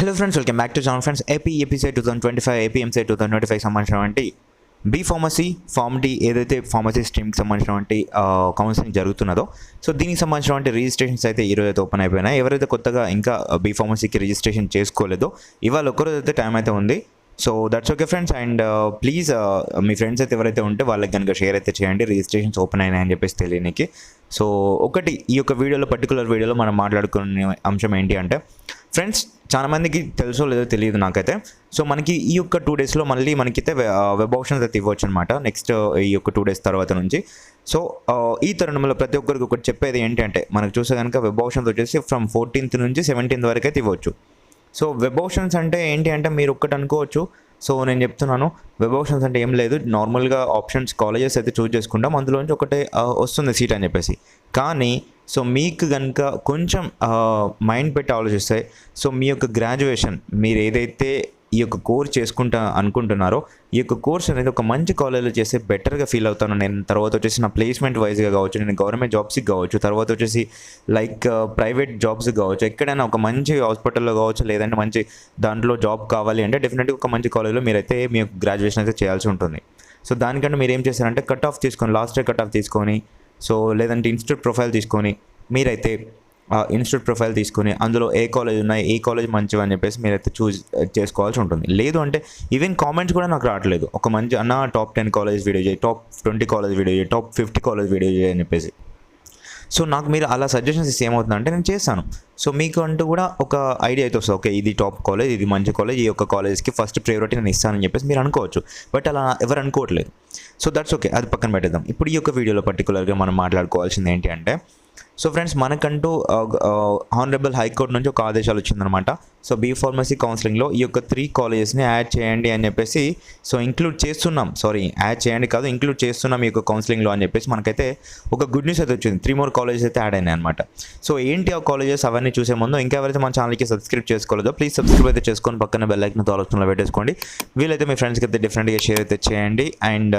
Hello friends welcome back to channel friends AP ఎపిసైడ్ two thousand twenty five APMC two thousand twenty five సంబంధించినటువంటి B pharmacy pharm D ఏదైతే pharmacy స్ట్రీమ్కి సంబంధించినటువంటి counselling జరుగుతున్నదో so దీనికి సంబంధించినటువంటి registrations అయితే ఈరోజు అయితే ఓపెన్ అయిపోయినాయి. ఎవరైతే కొత్తగా ఇంకా బీ ఫార్మసీకి రిజిస్ట్రేషన్ చేసుకోలేదో ఇవాళ ఒక్కరోజు అయితే టైం అయితే ఉంది. So that's okay friends and please me friends అయితే ఎవరైతే ఉంటే వాళ్ళకి కనుక షేర్ అయితే చేయండి. రిజిస్ట్రేషన్స్ ఓపెన్ అయినాయని చెప్పేసి తెలియనికి. సో ఒకటి ఈ యొక్క వీడియోలో పర్టికులర్ వీడియోలో మనం మాట్లాడుకునే అంశం ఏంటి అంటే ఫ్రెండ్స్ చాలా మందికి తెలుసో లేదో తెలియదు నాకైతే. సో మనకి ఈ యొక్క టూ డేస్లో మళ్ళీ మనకైతే వెబ్ ఆప్షన్స్ అయితే ఇవ్వచ్చు అనమాట నెక్స్ట్ ఈ యొక్క టూ డేస్ తర్వాత నుంచి. సో ఈ తరుణంలో ప్రతి ఒక్కరికి ఒకటి చెప్పేది ఏంటంటే మనకు చూసే కనుక వెబ్ ఆప్షన్స్ వచ్చేసి ఫ్రమ్ ఫోర్టీన్త్ నుంచి సెవెంటీన్త్ వరకు అయితే ఇవ్వచ్చు. సో వెబ్ ఆప్షన్స్ అంటే ఏంటి అంటే మీరు ఒక్కటి అనుకోవచ్చు. సో నేను చెప్తున్నాను వెబ్ ఆప్షన్స్ అంటే ఏం లేదు. నార్మల్గా ఆప్షన్స్ కాలేజెస్ అయితే చూస్ చేసుకుంటాం. అందులోంచి ఒకటే వస్తుంది సీట్ అని చెప్పేసి. కానీ సో మీకు కనుక కొంచెం మైండ్ పెట్టి ఆలోచిస్తే సో మీ యొక్క గ్రాడ్యుయేషన్ మీరు ఏదైతే ఈ యొక్క కోర్స్ చేసుకుంటా అనుకుంటున్నారో ఈ యొక్క కోర్స్ అనేది ఒక మంచి కాలేజ్లో చేస్తే బెటర్గా ఫీల్ అవుతాను. నేను తర్వాత వచ్చేసి నా ప్లేస్మెంట్ వైజ్గా కావచ్చు నేను గవర్నమెంట్ జాబ్స్కి కావచ్చు తర్వాత వచ్చేసి లైక్ ప్రైవేట్ జాబ్స్కి కావచ్చు ఎక్కడైనా ఒక మంచి హాస్పిటల్లో కావచ్చు లేదంటే మంచి దాంట్లో జాబ్ కావాలి అంటే డెఫినెట్గా ఒక మంచి కాలేజ్లో మీరైతే మీ యొక్క గ్రాడ్యుయేషన్ అయితే చేయాల్సి ఉంటుంది. సో దానికంటే మీరు ఏం చేస్తారంటే కట్ ఆఫ్ తీసుకొని లాస్ట్ ఇయర్ కట్ ఆఫ్ తీసుకొని సో లేదంటే ఇన్స్టిట్యూట్ ప్రొఫైల్ తీసుకొని మీరైతే ఇన్స్టిట్యూట్ ప్రొఫైల్ తీసుకొని అందులో ఏ కాలేజ్ ఉన్నాయి ఏ కాలేజ్ మంచివి అని చెప్పేసి మీరైతే చూస్ చేసుకోవాల్సి ఉంటుంది. లేదు అంటే ఈవెన్ కామెంట్స్ కూడా నాకు రావట్లేదు. ఒక మంచి అన్న టాప్ టెన్ కాలేజ్ వీడియో చేయి టాప్ ట్వంటీ కాలేజ్ వీడియో చేయి టాప్ ఫిఫ్టీ కాలేజ్ వీడియో చేయి అని చెప్పేసి. సో నాకు మీరు అలా సజెషన్స్ ఇస్తే ఏమవుతుందంటే నేను చేస్తాను. సో మీకు అంటూ కూడా ఒక ఐడియా అయితే వస్తుంది. ఓకే ఇది టాప్ కాలేజ్ ఇది మంచి కాలేజ్ ఈ యొక్క కాలేజ్కి ఫస్ట్ ప్రియారిటీ నేను ఇస్తానని చెప్పేసి మీరు అనుకోవచ్చు. బట్ అలా ఎవరు అనుకోవట్లేదు. So that's okay. అది పక్కన పెట్టేద్దాం. ఇప్పుడు ఈ యొక్క వీడియోలో పర్టికులర్గా మనం మాట్లాడుకోవాల్సింది ఏంటి అంటే సో ఫ్రెండ్స్ మనకంటూ హానరబుల్ హైకోర్టు నుంచి ఒక ఆదేశాలు వచ్చిందనమాట సో బీ ఫార్మసీ కౌన్సిలింగ్లో ఈ యొక్క త్రీ కాలేజెస్ని యాడ్ చేయండి అని చెప్పేసి సో ఇంక్లూడ్ చేస్తున్నాం. సారీ యాడ్ చేయండి కాదు ఇంక్లూడ్ చేస్తున్నాం ఈ యొక్క కౌన్సిలింగ్లో అని చెప్పేసి మనకైతే ఒక గుడ్ న్యూస్ అయితే వచ్చింది. త్రీ మోర్ కాలేజెస్ అయితే యాడ్ అయినాయి అనమాట సో ఏంటి ఆ కాలేజెస్ అవన్నీ చూసే ముందు ఇంకెవరైతే మన ఛానల్కి సబ్స్క్రైబ్ చేసుకోలేదో ప్లీజ్ సబ్స్క్రైబ్ అయితే చేసుకొని పక్కన బెల్ ఐకన్తో ఆలోచనలో పెట్టేసుకోండి. వీలైతే మీ ఫ్రెండ్స్కి అయితే డిఫరెంట్గా షేర్ అయితే చేయండి. అండ్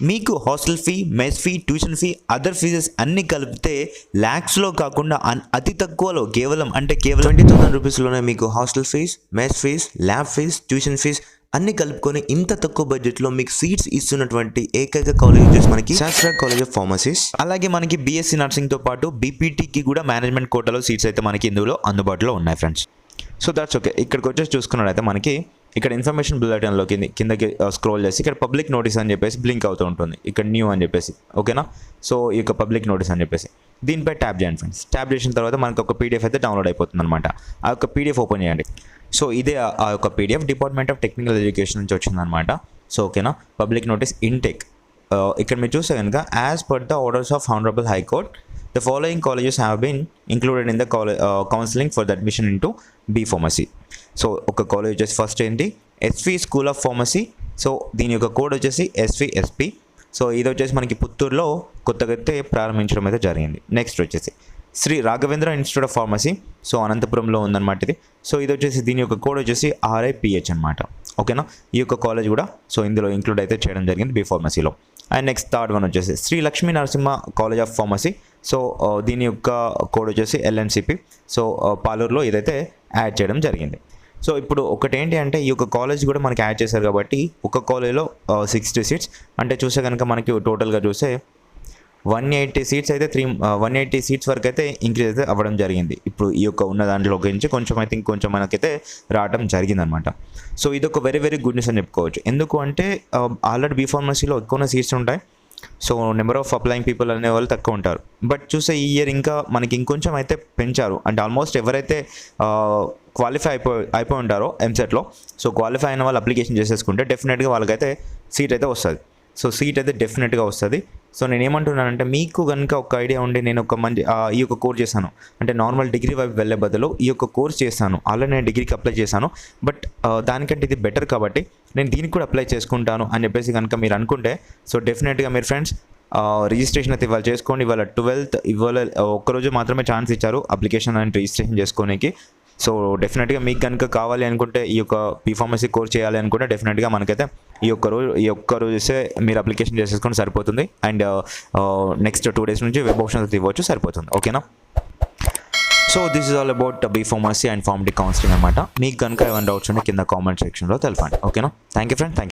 మీకు hostel fee mess fee tuition fee other fees అన్ని కలిపితే ల్యాక్స్లో కాకుండా అతి తక్కువలో కేవలం అంటే కేవలం ట్వంటీ థౌసండ్ రూపీస్లోనే మీకు hostel fees mess fees lab fees tuition fees అన్ని కలుపుకొని ఇంత తక్కువ బడ్జెట్లో మీకు సీట్స్ ఇస్తున్నటువంటి ఏకైక కాలేజ్ వచ్చేసి మనకి శాస్త్ర కాలేజ్ ఆఫ్ ఫార్మసీస్ అలాగే మనకి బీఎస్సీ నర్సింగ్తో పాటు బీపీటీకి కూడా మేనేజ్మెంట్ కోటాలో సీట్స్ అయితే మనకి ఇందులో అందుబాటులో ఉన్నాయి ఫ్రెండ్స్ సో దాట్స్ ఓకే ఇక్కడికి వచ్చేసి చూసుకున్నట్టయితే మనకి ఇక్కడ ఇన్ఫర్మేషన్ బులెటిన్లో కింద కిందకి స్క్రోల్ చేసి ఇక్కడ పబ్లిక్ నోటీస్ అని చెప్పేసి బ్లింక్ అవుతూ ఉంటుంది. ఇక్కడ న్యూ అని చెప్పేసి ఓకేనా? సో ఈ యొక్క పబ్లిక్ నోటీస్ అని చెప్పేసి. దీనిపై ట్యాప్ చేయండి ఫ్రెండ్స్. ట్యాప్ చేసిన తర్వాత మనకు ఒక పీడిఎఫ్ అయితే డౌన్లోడ్ అయిపోతుంది అనమాట ఆ యొక్క పీడిఎఫ్ ఓపెన్ చేయండి. సో ఇదే ఆ- యొక్క PDF department of technical education నుంచి వచ్చిందనమాట సో ఓకేనా? Public notice intake. ఇక్కడ మీరు చూస్తే కనుక as per the orders of honourable high court the following colleges have been included in the college counselling for the admission in to B pharmacy so ఒక college వచ్చేసి first ఏంటి? SV school of pharmacy so దీని యొక్క code వచ్చేసి SV SP so ఇది వచ్చేసి మనకి పుత్తూరులో కొత్తగా అయితే ప్రారంభించడం అయితే జరిగింది. నెక్స్ట్ వచ్చేసి Shri Raghavendra institute of pharmacy so అనంతపురంలో ఉందన్నమాట ఇది. సో ఇది వచ్చేసి దీని యొక్క కోడ్ వచ్చేసి ఆర్ఐపిహెచ్ అనమాట ఓకేనా ఈ యొక్క కాలేజ్ కూడా సో ఇందులో ఇంక్లూడ్ అయితే చేయడం జరిగింది బీ ఫార్మసీలో అండ్ నెక్స్ట్ థర్డ్ వన్ వచ్చేసి Shri Lakshmi Narasimha college of pharmacy so దీని యొక్క కోడ్ వచ్చేసి ఎల్ఎన్సిపి సో uh, పాలూరులో ఇదైతే యాడ్ చేయడం జరిగింది. సో ఇప్పుడు ఒకటి ఏంటి అంటే ఈ యొక్క కాలేజ్ కూడా మనకి యాడ్ చేశారు కాబట్టి ఒక కాలేజ్లో సిక్స్టీ సీట్స్ అంటే చూస్తే కనుక మనకి టోటల్గా చూస్తే వన్ ఎయిటీ సీట్స్ అయితే త్రీ వన్ ఎయిటీ సీట్స్ వరకు అయితే ఇంక్రీజ్ అయితే అవ్వడం జరిగింది. ఇప్పుడు ఈ యొక్క ఉన్న దాంట్లో గురించి కొంచెం అయితే ఇంకొంచెం మనకైతే రావడం జరిగిందనమాట సో ఇది ఒక వెరీ వెరీ గుడ్ న్యూస్ అని చెప్పుకోవచ్చు. ఎందుకు అంటే ఆల్రెడీ బీ ఫార్మసీలో ఎక్కువ సీట్స్ ఉంటాయి. So number of applying people అనే వాళ్ళు తక్కువ ఉంటారు. బట్ చూస్తే ఈ ఇయర్ ఇంకా మనకి ఇంకొంచెం అయితే పెంచారు. అంటే ఆల్మోస్ట్ ఎవరైతే క్వాలిఫై అయిపోయి అయిపోయి ఉంటారో ఎంసెట్లో సో క్వాలిఫై అయిన వాళ్ళు అప్లికేషన్ చేసేసుకుంటే డెఫినెట్గా వాళ్ళకైతే సీట్ అయితే వస్తుంది. సో సీట్ అయితే డెఫినెట్గా వస్తుంది. సో నేను ఏమంటున్నానంటే మీకు కనుక ఒక ఐడియా ఉండి నేను ఒక మంచి ఈ యొక్క కోర్స్ చేశాను. అంటే నార్మల్ డిగ్రీ వైపు వెళ్ళే బదులు ఈ యొక్క కోర్స్ చేశాను. అలా నేను డిగ్రీకి అప్లై చేశాను. బట్ దానికంటే ఇది బెటర్ కాబట్టి నేను దీనికి కూడా అప్లై చేసుకుంటాను అని చెప్పేసి కనుక మీరు అనుకుంటే సో డెఫినెట్గా మీరు ఫ్రెండ్స్ రిజిస్ట్రేషన్ అయితే ఇవాళ చేసుకోండి. ఇవాళ ట్వెల్త్ ఇవాళ ఒక్కరోజు మాత్రమే ఛాన్స్ ఇచ్చారు అప్లికేషన్ అండ్ రిజిస్ట్రేషన్ చేసుకోనికి. సో డెఫినెట్గా మీకు కనుక కావాలి అనుకుంటే ఈ యొక్క బీ ఫార్మసీ కోర్స్ చేయాలి అనుకుంటే డెఫినెట్గా మనకైతే ఈ ఒక్క రోజు ఈ ఒక్క రోజు ఇస్తే మీరు అప్లికేషన్ చేసేసుకొని సరిపోతుంది. అండ్ నెక్స్ట్ టూ డేస్ నుంచి వెబ్ ఆప్షన్స్ ఇవ్వచ్చు సరిపోతుంది. ఓకేనా so this is all about B pharmacy and pharm counselling అనమాట మీకు కనుక ఏమైనా డౌట్స్ ఉంటే కింద కామెంట్ సెక్షన్లో తెలపండి. ఓకేనా థ్యాంక్ యూ ఫ్రెండ్ థ్యాంక్